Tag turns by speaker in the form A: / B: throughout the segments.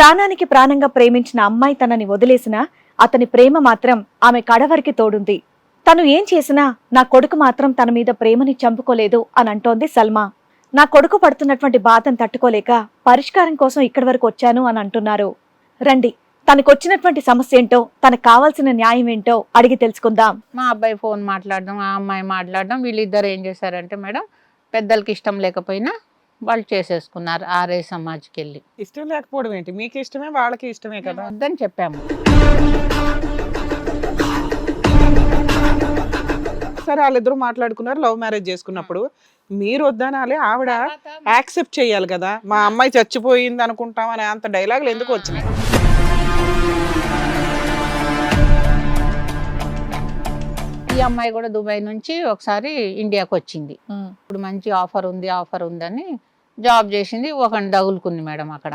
A: ప్రాణానికి ప్రాణంగా ప్రేమించిన అమ్మాయి తనని వదిలేసినా అతని ప్రేమ మాత్రం ఆమె కడవరికి తోడుంది. తను ఏం చేసినా నా కొడుకు మాత్రం తన మీద ప్రేమని చంపుకోలేదు అని అంటోంది సల్మా. నా కొడుకు పడుతున్నటువంటి బాధను తట్టుకోలేక పరిష్కారం కోసం ఇక్కడి వరకు వచ్చాను అని అంటున్నారు. రండి తనకొచ్చినటువంటి సమస్య ఏంటో తనకు కావాల్సిన న్యాయం ఏంటో అడిగి తెలుసుకుందాం.
B: మా అబ్బాయి ఫోన్ మాట్లాడడం ఆ అమ్మాయి మాట్లాడడం వీళ్ళిద్దరు ఏం చేశారంటే మేడం పెద్దలకి ఇష్టం లేకపోయినా వాళ్ళు చేసేసుకున్నారు ఆర్ఏ సమాజ్కి వెళ్ళి
C: ఇష్టం లేకపోవడం ఏంటి? మీకు ఇష్టమే వాళ్ళకి ఇష్టమే కదా?
B: వద్దని చెప్పాము.
C: సరే వాళ్ళిద్దరూ మాట్లాడుకున్నారు లవ్ మ్యారేజ్ చేసుకున్నప్పుడు. మీరు వద్దనాలి ఆవిడ యాక్సెప్ట్ చేయాలి కదా. మా అమ్మాయి చచ్చిపోయింది అనుకుంటాం అనే అంత డైలాగులు ఎందుకు వచ్చినాయి?
B: ఈ అమ్మాయి కూడా దుబాయ్ నుంచి ఒకసారి ఇండియాకి వచ్చింది ఇప్పుడు మంచి ఆఫర్ ఉంది ఆఫర్ ఉందని జాబ్ చేసింది ఒక తగులుకుంది మేడం అక్కడ.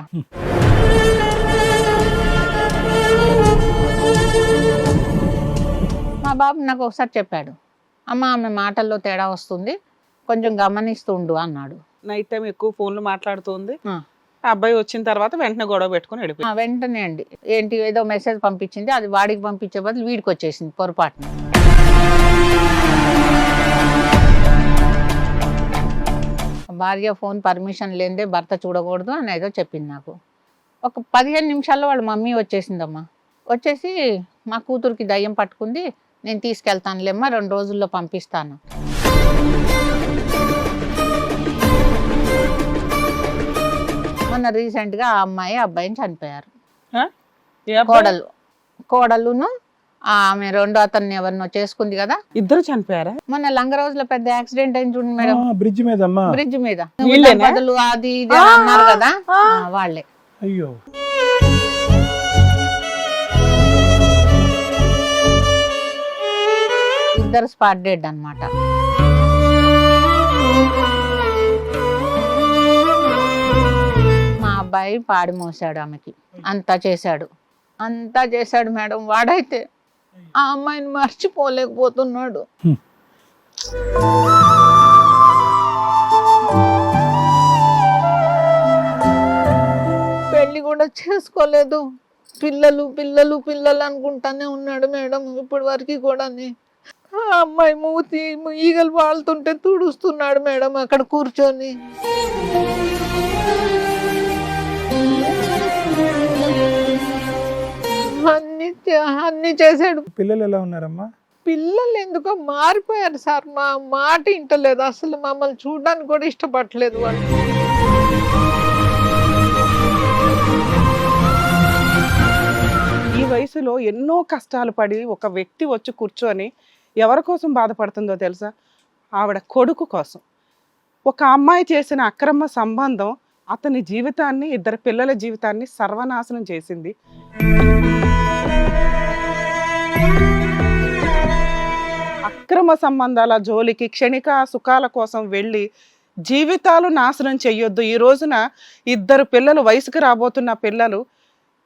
B: మా బాబు నాకు ఒకసారి చెప్పాడు అమ్మ ఆమె మాటల్లో తేడా వస్తుంది కొంచెం గమనిస్తుండు అన్నాడు.
C: నైట్ టైం ఎక్కువ ఫోన్లు మాట్లాడుతుంది. అబ్బాయి వచ్చిన తర్వాత వెంటనే గొడవ పెట్టుకుని
B: ఆ,
C: వెళ్ళిపోయింది
B: వెంటనే అండి. ఏంటి ఏదో మెసేజ్ పంపించింది అది వాడికి పంపించే బదులు వీడికి వచ్చేసింది పొరపాటున. భార్య ఫోన్ పర్మిషన్ లేనిదే భర్త చూడకూడదు అని ఏదో చెప్పింది నాకు. ఒక పదిహేను నిమిషాల్లో వాళ్ళ మమ్మీ వచ్చేసిందమ్మా. వచ్చేసి మా కూతురికి దయ్యం పట్టుకుంది నేను తీసుకెళ్తానులేమ్మా రెండు రోజుల్లో పంపిస్తాను. మొన్న రీసెంట్గా ఆ అమ్మాయి అబ్బాయిని చనిపోయారు? కోడలు. కోడలును ఆమె రెండో అతన్ని ఎవరినో చేసుకుంది కదా.
C: ఇద్దరు చనిపోయారా?
B: మొన్న లంగ రోజుల పెద్ద యాక్సిడెంట్ అయింది చూడండి మేడం.
D: బ్రిడ్జ్ మీద. అమ్మా
B: బ్రిడ్జ్ మీద? బదులు అది ఇది అని అన్నారు కదా. ఆ, వాళ్ళే.
D: అయ్యో.
B: ఇద్దరు స్పాట్ డెడ్ అన్నమాట. మా అబ్బాయి పాడి మోసాడు ఆమెకి. అంతా చేశాడు. అంతా చేశాడు మేడం వాడైతే. ఆ అమ్మాయిని మర్చిపోలేకపోతున్నాడు. పెళ్ళి కూడా చేసుకోలేదు. పిల్లలు పిల్లలు పిల్లలు అనుకుంటానే ఉన్నాడు మేడం ఇప్పటి వరకు కూడా ఆ అమ్మాయి మూతి ఈగలు వాళ్తుంటే తుడుస్తున్నాడు మేడం అక్కడ కూర్చొని. అన్ని చేశాడు.
D: పిల్లలు ఎలా ఉన్నారమ్మా?
B: పిల్లలు ఎందుకో మారిపోయారు సార్. మా మాట ఇంటలేదు. అసలు మమ్మల్ని చూడడానికి కూడా ఇష్టపడలేదు వాళ్ళు.
C: ఈ వయసులో ఎన్నో కష్టాలు పడి ఒక వ్యక్తి వచ్చి కూర్చొని ఎవరి కోసం బాధపడుతుందో తెలుసా? ఆవిడ కొడుకు కోసం. ఒక అమ్మాయి చేసిన అక్రమ సంబంధం అతని జీవితాన్ని ఇద్దరు పిల్లల జీవితాన్ని సర్వనాశనం చేసింది. అక్రమ సంబంధాల జోలికి క్షణిక సుఖాల కోసం వెళ్ళి జీవితాలు నాశనం చెయ్యొద్దు. ఈ రోజున ఇద్దరు పిల్లలు వయసుకు రాబోతున్న పిల్లలు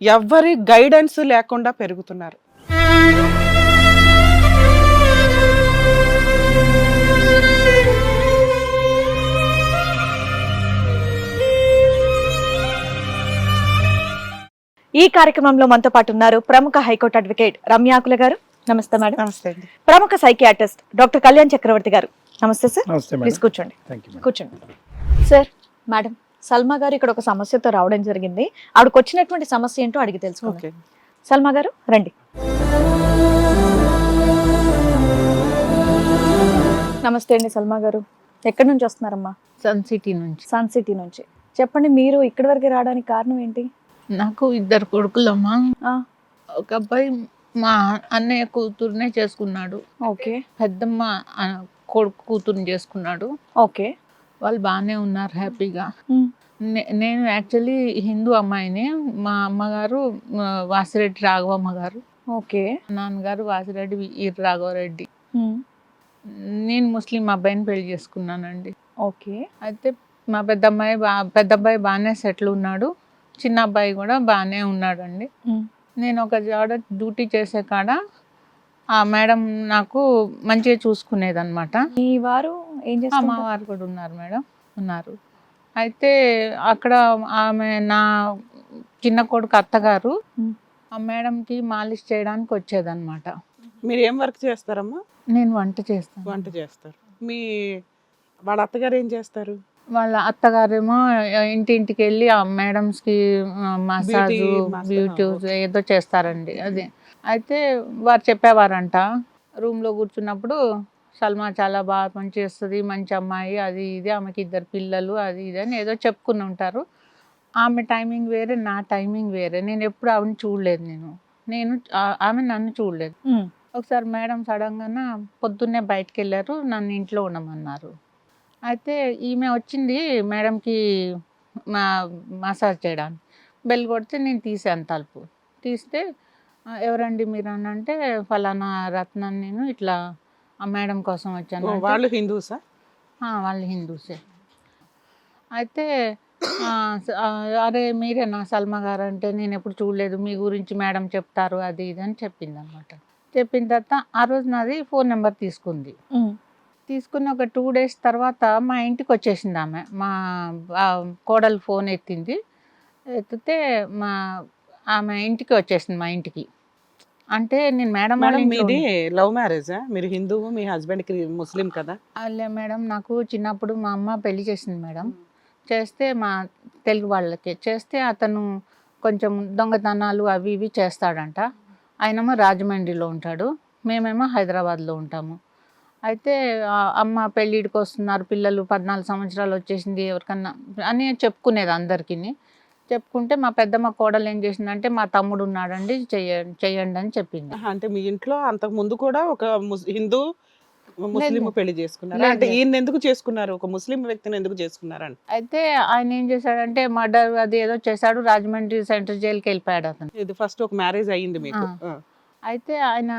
C: ఎవ్వరి గైడెన్స్ లేకుండా పెరుగుతున్నారు.
A: ఈ కార్యక్రమంలో మనతో పాటు ఉన్నారు ప్రముఖ హైకోర్టు అడ్వకేట్ రమ్యాకుల గారు. నమస్తే మేడం.
C: నమస్తే
A: ప్రముఖ సైకియాట్రిస్ట్ డాక్టర్ కళ్యాణ్ చక్రవర్తి గారు. నమస్తే సార్.
D: నమస్తే
A: ప్లీజ్ కూర్చోండి. కూర్చోండి. సార్ మేడం సల్మా గారు ఇక్కడ ఒక సమస్యతో రావడం జరిగింది. ఆవిడకి వచ్చినటువంటి సమస్య ఏంటో అడిగి తెలుసుకుందాం.
C: ఓకే.
A: సల్మా గారు రండి. నమస్తే అండి సల్మా గారు. ఎక్కడి నుంచి వస్తున్నారమ్మా?
B: సన్ సిటీ నుంచి.
A: సన్ సిటీ నుంచి. చెప్పండి మీరు ఇక్కడి వరకు రావడానికి కారణం ఏంటి?
B: నాకు ఇద్దరు కొడుకులమ్మా. ఒక అబ్బాయి మా అన్నయ్య కూతురునే చేసుకున్నాడు.
A: ఓకే.
B: పెద్దమ్మ కొడుకు కూతురుని చేసుకున్నాడు.
A: ఓకే.
B: వాళ్ళు బాగానే ఉన్నారు హ్యాపీగా. నేను యాక్చువల్లీ హిందూ అమ్మాయిని. మా అమ్మగారు వాసిరెడ్డి రాఘవమ్మ గారు.
A: ఓకే.
B: నాన్నగారు వాసిరెడ్డి వీర రాఘవరెడ్డి. నేను ముస్లిం అబ్బాయిని పెళ్ళి చేసుకున్నానండి.
A: ఓకే.
B: అయితే మా పెద్ద అమ్మాయి బా పెద్ద అబ్బాయి బాగానే సెటిల్ ఉన్నాడు. చిన్న అబ్బాయి కూడా బాగానే ఉన్నాడండి. నేను ఒక జాడ డ్యూటీ చేసే కాడ ఆ మేడం నాకు మంచిగా చూసుకునేది అనమాట
A: మీ వారు ఏం చేస్తారు
B: అమ్మవారు కూడా ఉన్నారు మేడం ఉన్నారు. అయితే అక్కడ ఆమె నా చిన్న కొడుకు అత్తగారు. ఆ మేడంకి మాలిష్ చేయడానికి వచ్చేదన్నమాట.
C: మీరు ఏం వర్క్ చేస్తారమ్మా?
B: నేను వంట చేస్తాను.
C: వంట చేస్తారు. మీ వాళ్ళ అత్తగారు ఏం చేస్తారు?
B: వాళ్ళ అత్తగారేమో ఇంటింటికి వెళ్ళి ఆ మేడమ్స్కి massage
C: Beauty massage,
B: beauty
C: okay.
B: ఏదో చేస్తారండి అది. అయితే వారు చెప్పేవారంట రూమ్లో కూర్చున్నప్పుడు సల్మా చాలా బాగా పని చేస్తుంది మంచి అమ్మాయి అది ఇది ఆమెకి ఇద్దరు పిల్లలు అది ఇది అని ఏదో చెప్పుకుని ఉంటారు. ఆమె టైమింగ్ వేరే నా టైమింగ్ వేరే. నేను ఎప్పుడు ఆమెను చూడలేదు నేను. నేను ఆమె నన్ను చూడలేదు. ఒకసారి మేడం సడన్గా పొద్దున్నే బయటకు వెళ్ళారు నన్ను ఇంట్లో ఉండమన్నారు. అయితే ఈమె వచ్చింది మేడంకి మా మసాజ్ చేయడానికి. బెల్ కొడితే నేను తీసాను తలుపు. తీస్తే "ఆ, ఎవరండి మీరు? అని అంటే ఫలానా రత్నం నేను ఇట్లా ఆ మేడం కోసం వచ్చాను.
C: వాళ్ళు హిందూసా?
B: "ఆ, వాళ్ళు హిందూసే. అయితే "ఆ, స- ఆ, అరే మీరేనా సల్మా గారు అంటే నేను ఎప్పుడు చూడలేదు. మీ గురించి మేడం చెప్తారు అది ఇది అని చెప్పింది అనమాట చెప్పిన తర్వాత ఆ రోజు నాది ఫోన్ నెంబర్ తీసుకుంది. తీసుకుని ఒక టూ డేస్ తర్వాత మా ఇంటికి వచ్చేసింది ఆమె. మా కోడలు ఫోన్ ఎత్తింది. ఎత్తితే మా ఆమె ఇంటికి వచ్చేసింది మా ఇంటికి. అంటే నేను మేడం
C: మేడం మీది లవ్ మ్యారేజా? మీరు హిందువు మీ హస్బెండ్ ముస్లిం కదా?
B: అల్లే మేడం నాకు చిన్నప్పుడు మా అమ్మ పెళ్ళి చేసింది మేడం. చేస్తే మా తెలుగు వాళ్ళకి. చేస్తే అతను కొంచెం దొంగతనాలు అవి ఇవి చేస్తాడంట. ఆయనేమో రాజమండ్రిలో ఉంటాడు. మేమేమో హైదరాబాద్లో ఉంటాము. అయితే అమ్మ పెళ్ళిడికి వస్తున్నారు పిల్లలు పద్నాలుగు సంవత్సరాలు వచ్చేసింది ఎవరికన్నా అని చెప్పుకునేది అందరికీ చెప్పుకుంటే మా పెద్దమ్మ కోడలు ఏం చేసిందంటే మా తమ్ముడు ఉన్నాడండి చెయ్య చెయ్యండి అని చెప్పింది.
C: అంటే మీ ఇంట్లో అంతకు ముందు కూడా ఒక హిందూ ముస్లిం. పెళ్ళి చేసుకున్నారు. అంటే ఈయన ఎందుకు చేసుకున్నారు? ఒక ముస్లిం వ్యక్తిని ఎందుకు చేసుకున్నారంట
B: అయితే ఆయన ఏం చేశాడంటే మర్డర్ అది ఏదో చేశాడు రాజమండ్రి సెంట్రల్ జైలుకి వెళ్ళిపోయాడు అతను.
C: ఇది ఫస్ట్ ఒక మ్యారేజ్ అయ్యింది మీకు.
B: అయితే ఆయన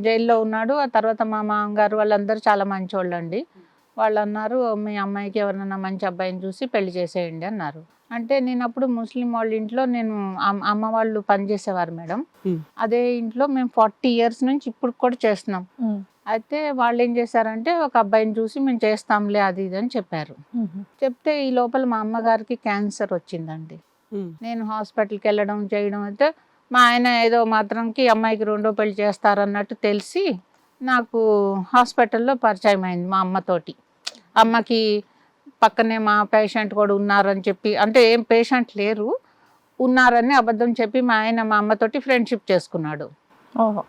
B: జైల్లో ఉన్నాడు ఆ తర్వాత మా మామగారు వాళ్ళందరూ చాలా మంచోళ్ళు అండి వాళ్ళు అన్నారు మీ అమ్మాయికి ఎవరైనా మంచి అబ్బాయిని చూసి పెళ్ళి చేసేయండి అన్నారు అంటే నేను అప్పుడు ముస్లిం వాళ్ళ ఇంట్లో నేను అమ్- అమ్మ వాళ్ళు పనిచేసేవారు మేడం. అదే ఇంట్లో మేము ఫార్టీ ఇయర్స్ నుంచి ఇప్పుడు కూడా చేస్తున్నాం. అయితే వాళ్ళు ఏం చేశారంటే ఒక అబ్బాయిని చూసి మేము చేస్తాంలే అది ఇది అని చెప్పారు. చెప్తే ఈ లోపల మా అమ్మగారికి క్యాన్సర్ వచ్చిందండి. నేను హాస్పిటల్కి వెళ్ళడం చేయడం అయితే మా ఆయన ఏదో మాత్రంకి అమ్మాయికి రెండో పెళ్ళి చేస్తారన్నట్టు తెలిసి నాకు హాస్పిటల్లో పరిచయం అయింది మా అమ్మతోటి అమ్మకి పక్కనే మా పేషెంట్ కూడా ఉన్నారని చెప్పి అంటే ఏం పేషెంట్ లేరు ఉన్నారని అబద్ధం చెప్పి మా ఆయన మా అమ్మతోటి ఫ్రెండ్షిప్ చేసుకున్నాడు.
A: ఓహో.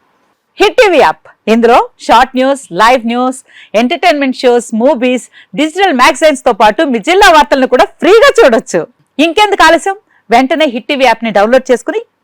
A: Hit TV app. ఇందులో short news live news entertainment shows movies digital మ్యాగజైన్స్తో పాటు మీ జిల్లా వార్తలను కూడా ఫ్రీగా చూడొచ్చు. ఇంకెందుకు ఆలస్యం? వెంటనే హిట్ టీవీ యాప్ని డౌన్లోడ్ చేసుకుని